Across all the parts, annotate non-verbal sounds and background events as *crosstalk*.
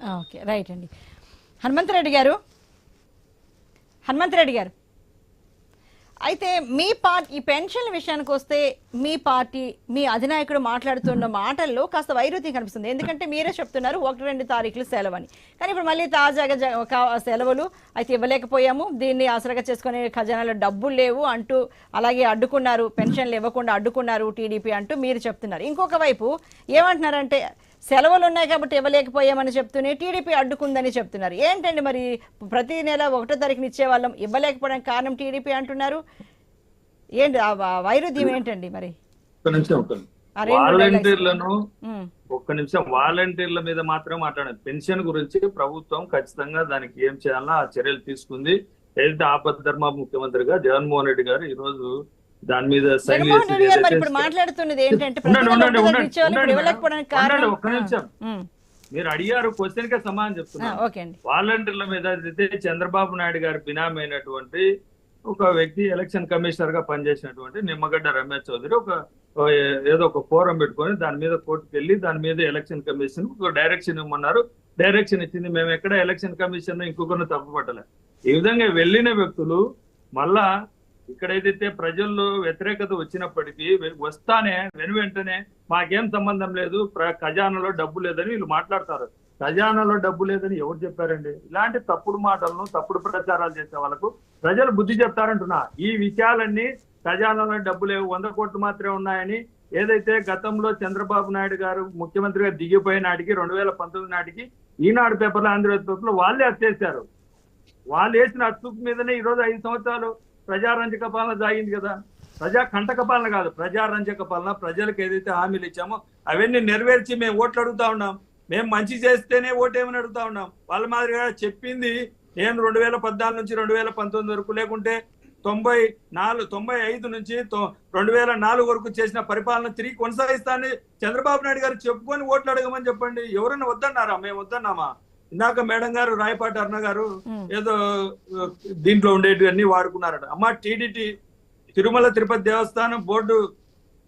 Okay right అండి హనుమంతరెడ్డి గారు హనుమంతరెడ్డి గారు అయితే మీ పార్టీ ఈ పెన్షన్ విషయానికి వస్తే మీ పార్టీ మీ అధినాయకుడు మాట్లాడుతున్న మాటల్లో కాస్త వైరుధ్యం కనిపిస్తుంది. ఎందుకంటే మీరే చెప్తున్నారు ఒకటి రెండు తారీఖులు సెలవు అని కానీ ఇప్పుడు మళ్ళీ తాజాగా జ- ఒక సెలవులు అయితే ఇవ్వలేకపోయాము. దీన్ని ఆసరాగా చేసుకునే ఖజానాలో డబ్బులు లేవు అంటూ అలాగే అడ్డుకున్నారు పెన్షన్లు ఇవ్వకుండా అడ్డుకున్నారు టీడీపీ అంటూ మీరు చెప్తున్నారు. ఇంకొక వైపు ఏమంటున్నారంటే సెలవులు ఉన్నాయి కాబట్టి ఇవ్వలేకపోయామని చెప్తూనే టీడీపీ అడ్డుకుందని చెప్తున్నారు. ఏంటండి మరి ప్రతి నెల ఒకటో తారీఖున ఇచ్చేవాళ్ళం ఇవ్వలేకపోవడానికి కారణం టీడీపీ అంటున్నారు. ఏంటి వైరుధ్యం ఏంటండి మరి? వాలంటీర్లను ఒక్క నిమిషం వాలంటీర్ల మీద మాత్రం మాట్లాడారు పెన్షన్ గురించి ప్రభుత్వం ఖచ్చితంగా దానికి ఏం చేయాలో ఆ చర్యలు తీసుకుంది. ఏదైతే ఆపద్ధర్మ ముఖ్యమంత్రిగా జగన్మోహన్ రెడ్డి గారు ఈ రోజు దాని మీద సైన్ ఇప్పుడు మాట్లాడుతున్నది ఏంటంటే ఒక్క నిమిషం. మీరు అడిగారు క్వశ్చన్ కే సమాధానం ఆ, చెప్తున్నా ఓకే అండి. వాలంటీర్ల మీద అయితే చంద్రబాబు నాయుడు గారి బినామీ అయినటువంటి ఒక వ్యక్తి ఎలక్షన్ కమిషనర్గా పనిచేసినటువంటి నిమ్మగడ్డ రమేష్ చౌదరి ఒక ఏదో ఒక ఫోరం పెట్టుకొని దాని మీద కోర్టుకు వెళ్ళి దాని మీద ఎలక్షన్ కమిషన్ ఒక డైరెక్షన్ ఇవ్వమన్నారు. డైరెక్షన్ ఇచ్చింది మేము ఎక్కడ ఎలక్షన్ కమిషన్ ఇంకొకరిని తప్పుపట్టలే. ఈ విధంగా వెళ్ళిన వ్యక్తులు మళ్ళా ఇక్కడ ఏదైతే ప్రజల్లో వ్యతిరేకత వచ్చినప్పటికీ వస్తానే వెను వెంటనే మాకేం సంబంధం లేదు ప్ర- ఖజానాలో డబ్బు లేదని వీళ్ళు మాట్లాడతారు. ఖజానాలో డబ్బు లేదని ఎవరు చెప్పారండి? ఇలాంటి తప్పుడు మాటలను తప్పుడు ప్రచారాలు చేసే వాళ్ళకు ప్రజలు బుద్ధి చెప్తారంటున్నా. ఈ విషయాలన్నీ ఖజానాలో డబ్బు లేవు వంద కోట్లు మాత్రమే ఉన్నాయని ఏదైతే గతంలో చంద్రబాబు నాయుడు గారు ముఖ్యమంత్రిగా దిగిపోయిన నాటికి రెండు వేల పంతొమ్మిది నాటికి ఈనాడు పేపర్లో ఆంధ్రప్రదేశ్ పేపర్లో వాళ్ళే అత్తేసారు. వాళ్ళు వేసిన అత్తుకు మీదనే ఈ రోజు ఐదు సంవత్సరాలు ప్రజారంజక పాలన సాగింది కదా. ప్రజా కంటక పాలన కాదు ప్రజారంజక పాలన. ప్రజలకు ఏదైతే హామీలు ఇచ్చామో అవన్నీ నెరవేర్చి మేము ఓట్లు అడుగుతా ఉన్నాం. మేము మంచి చేస్తేనే ఓటేమని అడుగుతా ఉన్నాం. వాళ్ళ మాదిరిగా చెప్పింది నేను రెండు వేల పద్నాలుగు నుంచి రెండు వేల పంతొమ్మిది వరకు. లేకుంటే తొంభై నాలుగు తొంభై ఐదు నుంచి రెండు వేల నాలుగు వరకు చేసిన పరిపాలన తిరిగి కొనసాగిస్తానని చంద్రబాబు నాయుడు గారు చెప్పుకొని ఓట్లు అడగమని చెప్పండి. ఎవరైనా వద్దన్నారా? మేము వద్దన్నామా? ఇందాక మేడం గారు రాయపాటి అరుణ గారు. ఏదో దీంట్లో ఉండేటివన్నీ వాడుకున్నారట. అమ్మ టీడీటీ తిరుమల తిరుపతి దేవస్థానం బోర్డు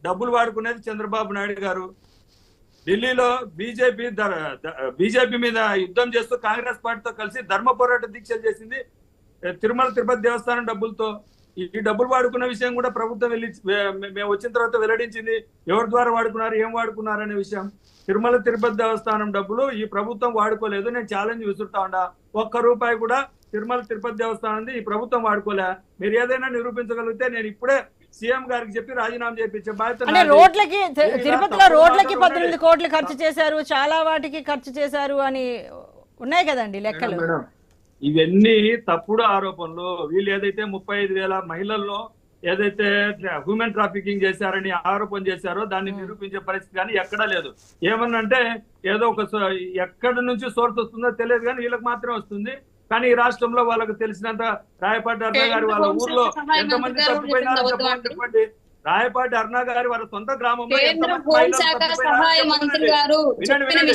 డబ్బులు వాడుకునేది చంద్రబాబు నాయుడు గారు. ఢిల్లీలో బీజేపీ బీజేపీ మీద యుద్ధం చేస్తూ కాంగ్రెస్ పార్టీతో కలిసి ధర్మ పోరాట దీక్షలు చేసింది తిరుమల తిరుపతి దేవస్థానం డబ్బులతో. ఈ డబ్బులు వాడుకున్న విషయం కూడా ప్రభుత్వం వెళ్ళి మేము వచ్చిన తర్వాత వెల్లడించింది. ఎవరి ద్వారా వాడుకున్నారు ఏం వాడుకున్నారు అనే విషయం. తిరుమల తిరుపతి దేవస్థానం డబ్బులు ఈ ప్రభుత్వం వాడుకోలేదు. నేను ఛాలెంజ్ విసురుతా ఉండా. ఒక్క రూపాయి కూడా తిరుమల తిరుపతి దేవస్థానం ఈ ప్రభుత్వం వాడుకోలే. మీరు ఏదైనా నిరూపించగలిగితే నేను ఇప్పుడే సీఎం గారికి చెప్పి రాజీనామా చేయించే బాధ్యత. రోడ్లకి తిరుపతిలో రోడ్లకి పద్దెనిమిది. కోట్లు ఖర్చు చేశారు. చాలా వాటికి ఖర్చు చేశారు అని ఉన్నాయి కదండి లెక్కలు. ఇవన్నీ తప్పుడు ఆరోపణలు. వీళ్ళు ఏదైతే ముప్పై ఐదు వేల మహిళల్లో ఏదైతే హ్యూమన్ ట్రాఫికింగ్ చేశారని ఆరోపణ చేశారో దాన్ని నిరూపించే పరిస్థితి కానీ ఎక్కడా లేదు. ఏమన్నంటే ఏదో ఒక ఎక్కడి నుంచి సోర్స్ వస్తుందో తెలియదు కానీ వీళ్ళకి మాత్రం వస్తుంది. కానీ ఈ రాష్ట్రంలో వాళ్ళకి తెలిసినంత రాయపాటి అరుణ గారి వాళ్ళ ఊర్లో ఎంతమంది తప్పిపోయినారో చెప్పండి. రాయపాటి అరుణ గారి వాళ్ళ సొంత గ్రామంలో వినండి, వినండి.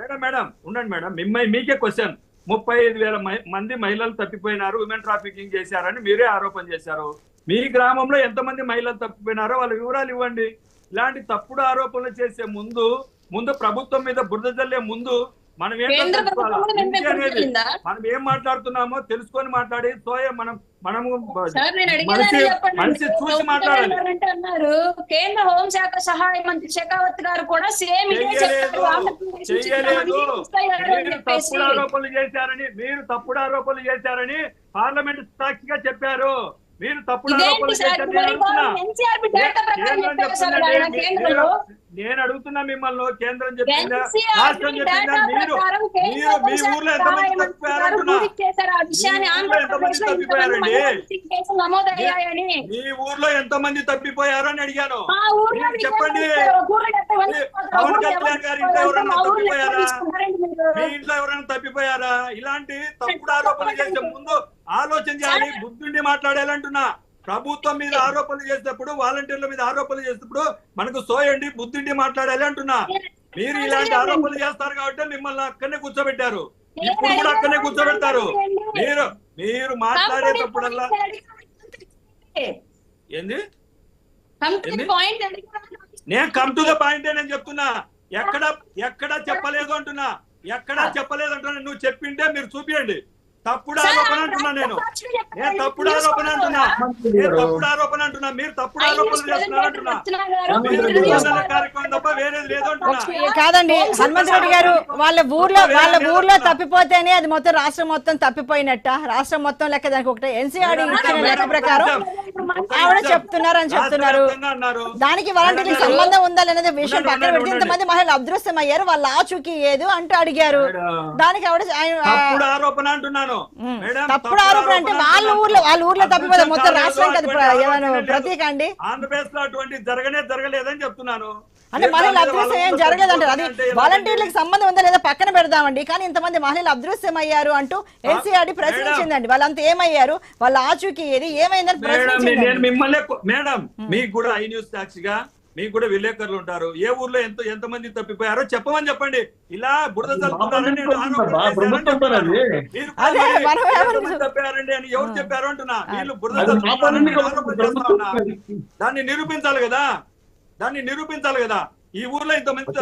మేడం మేడం ఉండండి మేడం. మిమ్మల్ని మీకే క్వశ్చన్. ముప్పై ఐదు వేల మంది మహిళలు తప్పిపోయినారు ఉమెన్ ట్రాఫికింగ్ చేశారని మీరే ఆరోపణ చేశారు. మీ గ్రామంలో ఎంతమంది మహిళలు తప్పిపోయినారో వాళ్ళ వివరాలు ఇవ్వండి. ఇలాంటి తప్పుడు ఆరోపణలు చేసే ముందు ముందు ప్రభుత్వం మీద బురద జల్లే ముందు మనం వెంటబడిందా మనం ఏం మాట్లాడుతున్నామో తెలుసుకొని మాట్లాడి సోయ మనం మనము మనిషి చూసి మాట్లాడాలి. అన్నారు కేంద్ర హోంశాఖ సహాయ మంత్రి షెకావత్ గారు కూడా సేమ్ ఇస్తాయని మీరు. తప్పుడు ఆరోపణలు చేశారని మీరు తప్పుడు ఆరోపణలు చేశారని పార్లమెంట్ సాక్షిగా చెప్పారు. మీరు తప్పుడు నేను అడుగుతున్నా. మిమ్మల్ని కేంద్రం చెప్పిందా? రాష్ట్రం చెప్పిందా? మీరు మీరు మీ ఊర్లో ఎంతమంది సహాయ మంత్రి గారు తప్పిపోయారంటున్నా పూర్తి చేశారు? ఆ విషయాన్ని మీ ఊర్లో ఎంతమంది ఆంధ్రప్రదేశ్లో ఇంతమంది తప్పిపోయారండి? మీ ఊర్లో ఎంతమంది తప్పిపోయారు అని అడిగాను. చెప్పండి. మంది పవన్ కళ్యాణ్ గారి ఇంట్లో ఊర్లో తప్పిపోయారా? మీ ఇంట్లో ఎవరైనా తప్పిపోయారా? ఇలాంటి తప్పుడు ఆరోపణలు చేసే ముందు ఆలోచన చేయాలి బుద్ధుండి మాట్లాడాలంటున్నా. ప్రభుత్వం మీద ఆరోపణలు చేసేటప్పుడు వాలంటీర్ల మీద ఆరోపణలు చేసేటప్పుడు మనకు సోయండి బుద్ధుండి మాట్లాడాలి అంటున్నా. మీరు ఇలాంటి ఆరోపణలు చేస్తారు కాబట్టి మిమ్మల్ని అక్కడనే కూర్చోబెట్టారు. ఇప్పుడు కూడా అక్కడనే కూర్చోబెడతారు. మీరు మీరు మాట్లాడేటప్పుడల్లా ఏంది. నేను కమ్ టు ద పాయింట్ నేను చెప్తున్నా. ఎక్కడ ఎక్కడ చెప్పలేదు అంటున్నా. ఎక్కడా చెప్పలేదంటున్నా నువ్వు చెప్పింటే మీరు చూపియండి. తప్పుడు ఆరోపణ అంటున్నా నేను. నేను తప్పుడు ఆరోపణ అంటున్నా. నేను తప్పుడు ఆరోపణ అంటున్నా. మీరు తప్పుడు ఆరోపణలు చేస్తున్నారు అంటున్నా. కార్యక్రమం తప్ప వేరేది లేదు అంటున్నా. ఏ కాదండి హనుమంత్ రెడ్డి గారు వాళ్ళ ఊర్లో వాళ్ళ ఊర్లో తప్పిపోతేనే అది మొత్తం రాష్ట్రం మొత్తం తప్పిపోయినట్ట. రాష్ట్రం మొత్తం లెక్క దానికి ఒకటే. ఎన్సీఆర్ ఇచ్చిన లెక్క ప్రకారం ఆవిడ చెప్తున్నారు. అని చెప్తున్నారు దానికి వాలంటీర్లకు మేడం, సంబంధం ఉందా లేదనేది విషయం పక్కన పెడితే ఇంతమంది మహిళలు అదృశ్యం అయ్యారు వాళ్ళ ఆచూకీ ఏదు అంటూ అడిగారు. దానికి ఆవిడ ఆరోపణ అంటున్నాను. తప్పుడు ఆరోపణ అంటే వాళ్ళ. ఊర్లో వాళ్ళ ఊర్లో తప్పిపోతే మొత్తం రాష్ట్రం కదా. ప్రతీక అండి? ఆంధ్రప్రదేశ్లో అటువంటి జరగనే జరగలేదని చెప్తున్నాను అంటే మహిళలు అదృశ్యం ఏం జరగలేదంటారు అది వాలంటీర్లకు సంబంధం ఉందా లేదా పక్కన పెడదామండి. కానీ ఇంతమంది మహిళలు అదృశ్యం అయ్యారు అంటూ ఎన్సీఆర్డి ప్రశ్నించిందండి. వాళ్ళంతా ఏమయ్యారు? వాళ్ళ ఆచూకీ ఏది? ఏమైందని ఎక్కు- మేడం మీకు కూడా ఐ న్యూస్ సాక్షిగా మీకు కూడా విలేకరులు ఉంటారు. ఏ ఊర్లో ఎంత ఎంత మంది తప్పిపోయారో చెప్పమని చెప్పండి. ఇలా బురద చల్లుతున్నారని ఎంతమంది తప్పారండి అని ఎవరు చెప్పారు అంటున్నా? వీళ్ళు బురద. దాన్ని నిరూపించాలి కదా. దాన్ని నిరూపించాలి కదా. ఈ ఊర్లో ఇంతమంది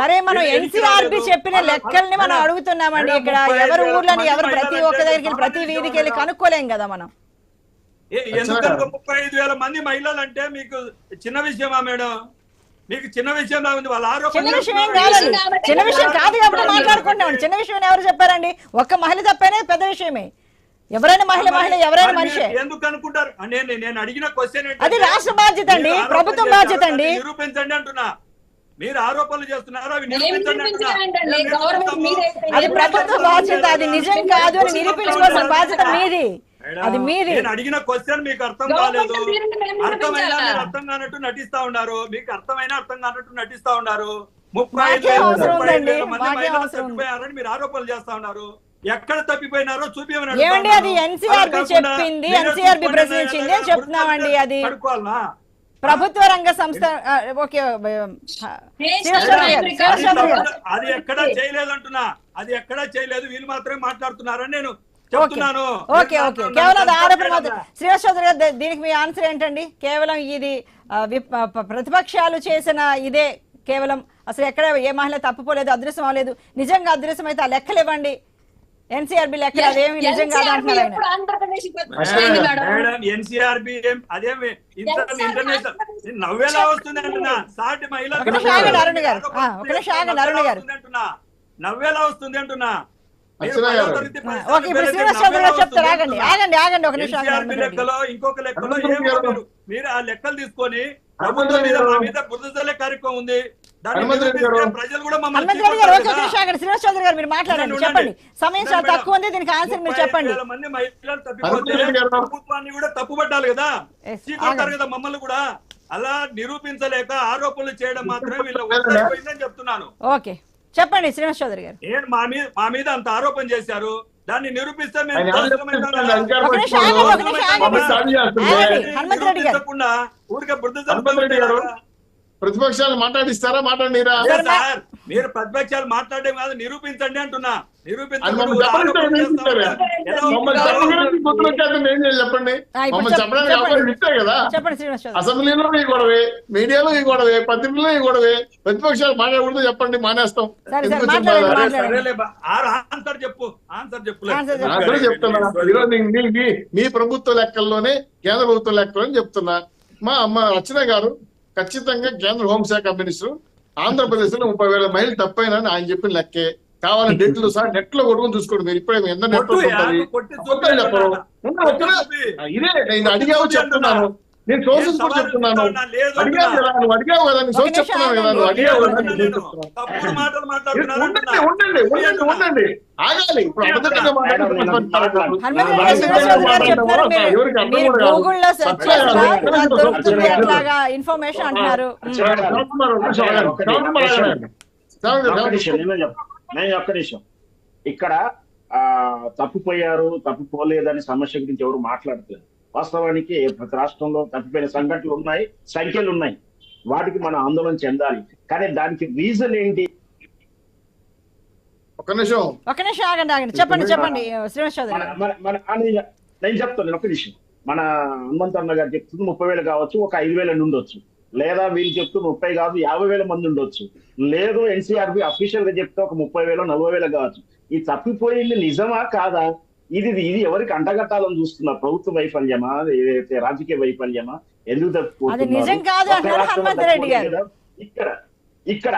సరే మనం ఎన్సీఆర్బి రాలేదు? చెప్పిన లెక్కల్ని మనం మేడం, అడుగుతున్నామండి మేడం, ఇక్కడ. ఎవరు ఊర్లోని ఎవరు ప్రతి ఒక్క దగ్గరికి ప్రతి వీధికి వెళ్ళి. కనుక్కోలేం కదా మనం. ఏ- ఎందుకనుకో ముప్పై ఐదు వేల మంది మహిళలు అంటే మీకు చిన్న విషయమా మేడం? మీకు చిన్న విషయం ఉంది వాళ్ళ ఆరోపణ చిన్న విషయం కాదు కాబట్టి మాట్లాడుకుంటాం చిన్న విషయం ఎవరు చెప్పారండి? ఒక్క మహిళ తప్పైనా పెద్ద విషయమే. ఎవరైనా మహిళ మహిళ ఎవరైనా మనిషే. ఎందుకు అనుకుంటారు? నేను నేను అడిగిన క్వశ్చన్ అది రాష్ట్ర బాధ్యత అండి. ప్రభుత్వం బాధ్యత అండి. నిరూపించండి అంటున్నా. మీరు ఆరోపణలు చేస్తున్నారు? అవి నిరూపించండి అది ప్రభుత్వ బాధ్యత. అది నిజం కాదు అని నిరూపించుకోవాల్సిన బాధ్యత మీది. అది మీది నేను అడిగిన క్వశ్చన్ మీకు అర్థం కాలేదు. మీరే అర్థమైనా? మీరు అర్థం కానట్టు నటిస్తా ఉన్నారు. మీకు అర్థమైనా అర్థం కానట్టు నటిస్తా ఉన్నారు. ముప్పై? తప్పిపోయారని మీరు ఆరోపణలు చేస్తా ఉన్నారు. ఎక్కడ తప్పిపోయినారో చూపించమని ఏమండి అది. ఎన్సీఆర్బి చెప్పింది. మీరే ఎన్సీఆర్బి ప్రశ్నించింది అని చెప్తున్నామండి అది. ప్రభుత్వ రంగ సంస్థ ఓకే అది ఎక్కడా చేయలేదంటున్నా. అది ఎక్కడా చేయలేదు. వీళ్ళు మాత్రమే మాట్లాడుతున్నారని నేను చెప్తున్నాను ఓకే ఓకే కేవలం ఆరోపణ మాత్రం శ్రీనివాస్ చౌదరి గారు ది- దీనికి మీ ఆన్సర్ ఏంటండి? కేవలం ఇది ప్రతిపక్షాలు చేసిన ఇదే కేవలం. అసలు ఎక్కడ ఏ మహిళ తప్పుకోలేదు అదృశ్యం అవ్వలేదు. నిజంగా అదృశ్యం అయితే ఆ లెక్కలు ఇవ్వండి. ఎన్సీఆర్బి లెక్కలు అదేమి నిజం కాదు NCRB అంటున్నారు ఆయన. ఎప్పుడు ఆంధ్రప్రదేశ్కి వచ్చింది మేడం. మేడం ఎన్సీఆర్బి అదేమి ఇంటర్ ఇంటర్నేషనల్ నేను నవ్వేలా వస్తుంది అంటున్నా. సాటి మహిళ అరుణ్ గారు. నవ్వేలా వస్తుంది అంటున్నా. ఆగండి. ఆగండి ఒక నిమిషం. లెక్కలో ఇంకొక లెక్కలో. మీరు- ఆ లెక్కలు తీసుకొని హనుమంత్ ప్రభుత్వం మీద రెడ్డి మా గారు. మీద బురద జల్లే కార్యక్రమం ఉంది గారు. శ్రీనివాస్ చౌదరి మీరు మాట్లాడండి చెప్పండి. సమయం చాలా తక్కువ ఉంది దీనికి ఆన్సర్ మీరు చెప్పండి. ప్రభుత్వాన్ని కూడా తప్పుపట్టాలి కదా. కదా మమ్మల్ని కూడా అలా నిరూపించలేక ఆరోపణలు చేయడం మాత్రమే వీళ్ళ *laughs* చెప్తున్నాను ఓకే చెప్పండి శ్రీనివాస్ చౌదరి గారు. మా మీద మా మీద అంత ఆరోపణ చేశారు? దాన్ని నిరూపిస్తే ఊరికే. ప్రతిపక్షాలు మాట్లాడిస్తారా సార్ మీరు ప్రతిపక్షాలు మాట్లాడడం కాదు నిరూపించండి అంటున్నా. అసెంబ్లీలో ఈ గొడవే మీడియాలో ఈ గొడవే పత్రికలో ఈ గొడవే ప్రతిపక్షాలు మాట్లాడకూడదు చెప్పండి మానేస్తాం. సరే, ఎందుకు సరే, వచ్చిన మాట్లాడండి, బాధ? మాట్లాడండి. సరేలే బా. ఆ- ఆన్సర్ చెప్పు చెప్తున్నా. ఈరోజు మీ ప్రభుత్వ లెక్కల్లోనే కేంద్ర ప్రభుత్వ లెక్కలు అని చెప్తున్నా. మా అమ్మ రచన గారు ఖచ్చితంగా కేంద్ర హోంశాఖ మినిస్టర్ ఆంధ్రప్రదేశ్లో ముప్పై వేల మైలు తప్పైనా ఆయన చెప్పిన లెక్కే. కావాలని డేట్లు సార్ నెట్లో కొడుకుని చూసుకోండి మీరు ఇప్పుడే మీ ఎంత నెట్. ఇదే నేను అడిగావు చెప్తున్నాను నేను సోర్సెస్ కూడా చెప్తున్నాను అడిగావు కదా నువ్వు అడిగావు కదా నీ సోర్స్ చెప్తున్నాను కదా నువ్వు. అడిగావు కదా ఉండండి ఉండండి ఉండండి ఉండండి ఆగాలి ఇప్పుడు అబద్ధంగా ఇన్ఫర్మేషన్ అంటున్నారు నేను ఒక్క నిమిషం. ఇక్కడ ఆ తప్పిపోయారు తప్పిపోలేదని సమస్య గురించి ఎవరు మాట్లాడట్లేదు. వాస్తవానికి ప్రతి రాష్ట్రంలో తప్పిపోయిన సంఘటనలు ఉన్నాయి సంఖ్యలు ఉన్నాయి. వాటికి మనం ఆందోళన చెందాలి. కానీ దానికి రీజన్ ఏంటి? ఒక్క నిమిషం. ఒక నిమిషం ఆగండి ఆగండి. చెప్పండి చెప్పండి శ్రీనివాస్ చౌదరి నేను చెప్తాను నేను ఒక్క నిమిషం. మన హనుమంత్ అన్న గారు చెప్తుంది ముప్పై వేలు కావచ్చు ఒక ఐదు వేలు నుండి ఉండొచ్చు లేదా వీళ్ళు చెప్తూ ముప్పై కాదు యాభై వేల మంది ఉండొచ్చు. లేదు ఎన్సీఆర్బి అఫీషియల్గా చెప్తే ఒక ముప్పై వేలు నలభై వేలు కావచ్చు. ఈ తప్పిపోయింది నిజమా కాదా? ఇది ఇది ఎవరికి అంటగట్టాలని చూస్తున్నా ప్రభుత్వ వైఫల్యమా? ఏదైతే రాజకీయ వైఫల్యమా? ఎందుకు తప్పిపోతున్నారు? ఇక్కడ ఇక్కడ.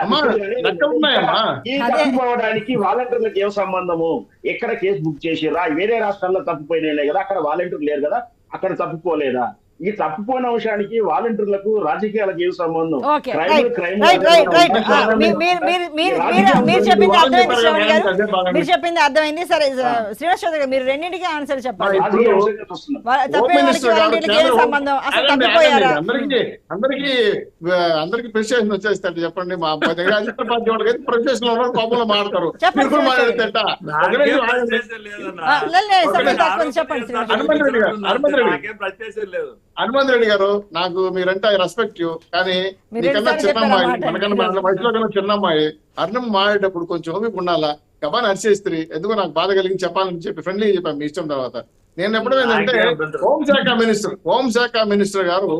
తప్పిపోవడానికి వాలంటీర్లకు ఏం సంబంధము? ఎక్కడ కేసు బుక్ చేసిర్రా? వేరే రాష్ట్రాల్లో తప్పిపోయినాయి కదా అక్కడ వాలంటీర్ లేరు కదా అక్కడ తప్పిపోలేదా? ఈ తప్పిపోయిన అంశానికి వాలంటీర్లకు రాజకీయాలకు ఏం సంబంధం? మీరు. చెప్పింది అర్థమైంది సరే శ్రీనివాస్ చౌదరి గారు మీరు రెండింటికి ఆన్సర్ చెప్పాలి. సంబంధం? అసలు తప్పిపోయారా. అందరికీ అందరికీ ప్రెసిడెంట్ వచ్చేస్తారు చెప్పండి. మా దగ్గర అధికార లో కోపంలో మాట్లాడతారు చెప్పండి, చెప్పండి. హనుమంత్ రెడ్డి గారు. నాకేం మీరంటే రెస్పెక్ట్ యూ కానీ మీరు మీకన్నా ఎన్నిసార్లు చిన్న చెప్పారు అమ్మాయి ఆ మాట? మనకన్నా మన వయసులో కన్నా చిన్న అమ్మాయి అన్నం మాడేటప్పుడు కొంచెం ఓపిక ఉండాలా గబాన్ అరిచేస్త్రీ ఎందుకో నాకు బాధ కలిగి చెప్పాలని చెప్పి ఫ్రెండ్లీ చెప్పాను మీ ఇష్టం తర్వాత నేను ఎప్పుడు ఏంటంటే. హోంశాఖ మినిస్టర్ హోంశాఖ మినిస్టర్ గారు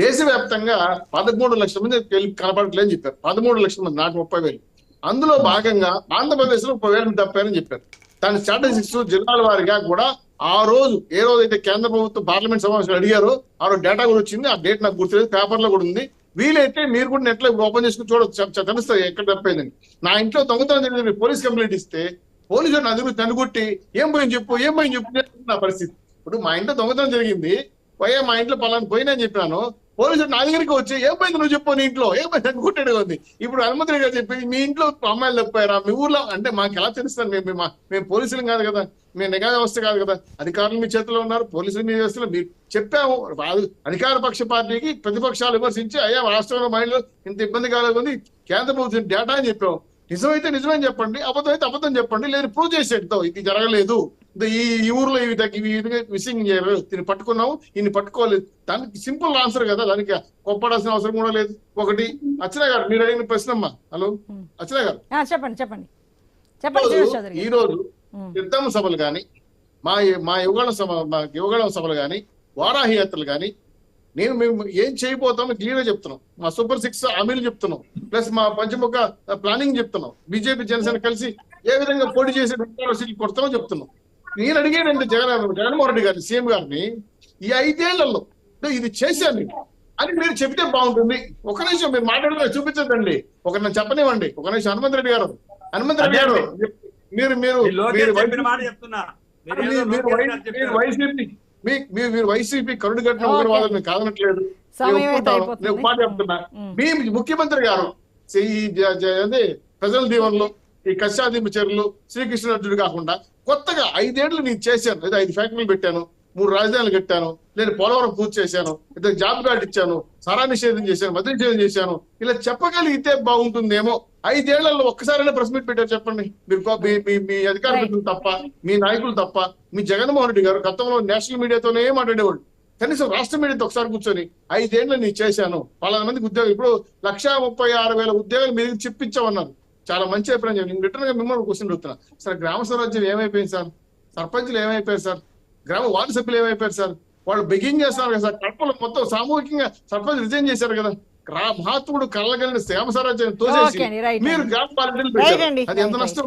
దేశవ్యాప్తంగా పదమూడు లక్షల మంది వెళ్ళి కనపడట్లేదని చెప్పారు పదమూడు లక్షల మంది నాకు ముప్పై వేలు అందులో భాగంగా ఆంధ్రప్రదేశ్లో ముప్పై వేలు తప్పారని చెప్పారు దాని స్ట్రాటజిక్స్ జిల్లాల వారిగా కూడా ఆ రోజు ఏ రోజు అయితే కేంద్ర ప్రభుత్వం పార్లమెంట్ సమావేశంలో అడిగారో ఆ రోజు డేటా కూడా వచ్చింది. ఆ డేట్ నాకు గుర్తులేదు. పేపర్లో కూడా ఉంది. వీలైతే మీరు కూడా నెట్లో ఓపెన్ చేసుకుని చూడొచ్చు. తెలుస్తుంది ఎక్కడ తప్పైందని. నా ఇంట్లో తొంగతనం జరిగింది పోలీస్ కంప్లైంట్ ఇస్తే పోలీసు నా దగ్గర ఏం పోయింది చెప్పు ఏం పోయింది చెప్పు నా పరిస్థితి. ఇప్పుడు మా ఇంట్లో దొంగతనం జరిగింది. పోయే మా ఇంట్లో పలానా పోయినా అని చెప్పినాను. పోలీసులు నా దగ్గరికి వచ్చి ఏమైంది నువ్వు చెప్పు నీ ఇంట్లో? ఏమైంది పోయింది? ఉంది ఇప్పుడు హనుమంతుడి గారు చెప్పి మీ ఇంట్లో అమ్మాయిలు తప్పారా మీ ఊర్లో అంటే మాకు ఎలా తెలుస్తుంది? మేము మేము- పోలీసులు కాదు కదా. మేము నిఘా వ్యవస్థ కాదు కదా. అధికారులు మీ చేతిలో ఉన్నారు పోలీసులు మీ వ్యవస్థలో మీరు చెప్పాము. అధికార పక్ష పార్టీకి ప్రతిపక్షాలు విమర్శించి అయ్యా రాష్ట్రంలో మహిళలు ఇంత ఇబ్బంది కాలేదు కేంద్ర ప్రభుత్వం డేటా అని చెప్పాము. నిజమైతే నిజమని చెప్పండి అబద్ధం అయితే అబద్ధం చెప్పండి లేదు ప్రూవ్ చేసేటో ఇది జరగలేదు. ఈ ఈ ఊర్లో ఇవి తగ్గి మిస్సింగ్ దీన్ని పట్టుకున్నాము. దీన్ని పట్టుకోలేదు. దానికి సింపుల్ ఆన్సర్ కదా. దానికి కొప్పడాల్సిన అవసరం కూడా లేదు. ఒకటి అర్చన గారు మీరు అడిగిన ప్రశ్న అమ్మా హలో అర్చన గారు. చెప్పండి చెప్పండి. చెప్పండి ఈ రోజు. సిద్ధమ్మ సభలు గాని మా మా యువగణ సభ మా యువగణ సభలు గాని వారాహి యాత్రలు గాని నేను మేము ఏం చేయబోతామో క్లియర్గా చెప్తున్నాం. మా సూపర్ సిక్స్ హామీలు చెప్తున్నాం. ప్లస్ మా పంచముఖ ప్లానింగ్ చెప్తున్నాం. బీజేపీ జనసేన కలిసి ఏ విధంగా పోటీ చేసి కొడతామో చెప్తున్నాం. నేను అడిగేదంటే జగన్ జగన్మోహన్ రెడ్డి గారిని సీఎం గారిని ఈ ఐదేళ్ళలో "అంటే ఇది చేశాను. నేను" అని మీరు చెప్తే బాగుంటుంది. ఒక నిమిషం మీరు మాట్లాడుతున్నా చూపించదండి ఒక నేను చెప్పనివ్వండి. ఒక నిమిషం హనుమంత్ రెడ్డి గారు. హనుమంత్ రెడ్డి గారు మీరు మీరు మీరు. వైసీపీ మీ- మీరు వైసీపీ కరుడు కట్టిన ఓకే. ఉగ్రవాదులు నేను కాదనట్లేదు నేను మాట చెప్తున్నా. మీ ముఖ్యమంత్రి గారు అదే ప్రజల దీవెనలు ఈ కష్టాదింపు చర్యలు శ్రీకృష్ణ అర్జునుడు కాకుండా కొత్తగా ఐదేళ్ళు నేను చేశాను. లేదా ఐదు ఫ్యాక్టరీలు పెట్టాను మూడు రాజధానులు కట్టాను నేను పోలవరం పూర్తి చేశాను ఇద్దరు జాబ్ కార్డు ఇచ్చాను సారా నిషేధం చేశాను మద్య నిషేధం చేశాను. ఇలా చెప్పగలిగితే బాగుంటుందేమో. ఐదేళ్ళలో ఒక్కసారైనా ప్రెస్ మీట్ పెట్టారు చెప్పండి. మీరు మీ- మీ- మీ అధికార Right. ప్రతినిధులు తప్ప మీ నాయకులు తప్ప మీ జగన్మోహన్ రెడ్డి గారు గతంలో నేషనల్ మీడియాతోనే మాట్లాడేవాళ్ళు. కనీసం రాష్ట్ర మీడియాతో ఒకసారి కూర్చొని ఐదేళ్ళు నేను చేశాను. పలానా మందికి ఉద్యోగం ఇప్పుడు లక్షా ముప్పై ఆరు వేల ఉద్యోగాలు మీరు చెప్పించామన్నారు చాలా మంచి అభిప్రాయం చెప్పి నేను రిటర్న్గా మిమ్మల్ని క్వశ్చన్ అడుగుతున్నా. సార్ గ్రామ స్వరాజ్యం ఏమైపోయింది సార్? సర్పంచులు ఏమైపోయారు సార్? గ్రామ వార్డు సభ్యులు ఏమైపోయారు సార్? వాళ్ళు బిగింగ్ చేస్తున్నారు కదా సార్. కడపలో మొత్తం సామూహికంగా సర్పంచ్ రిజైన్ చేశారు కదా. మహాత్ముడు కళ్ళగలిగిన శ్యామ స్వరాజ్యాన్ని తోసేసి మీరు. గ్రామ అండి, అది ఎంత నష్టం?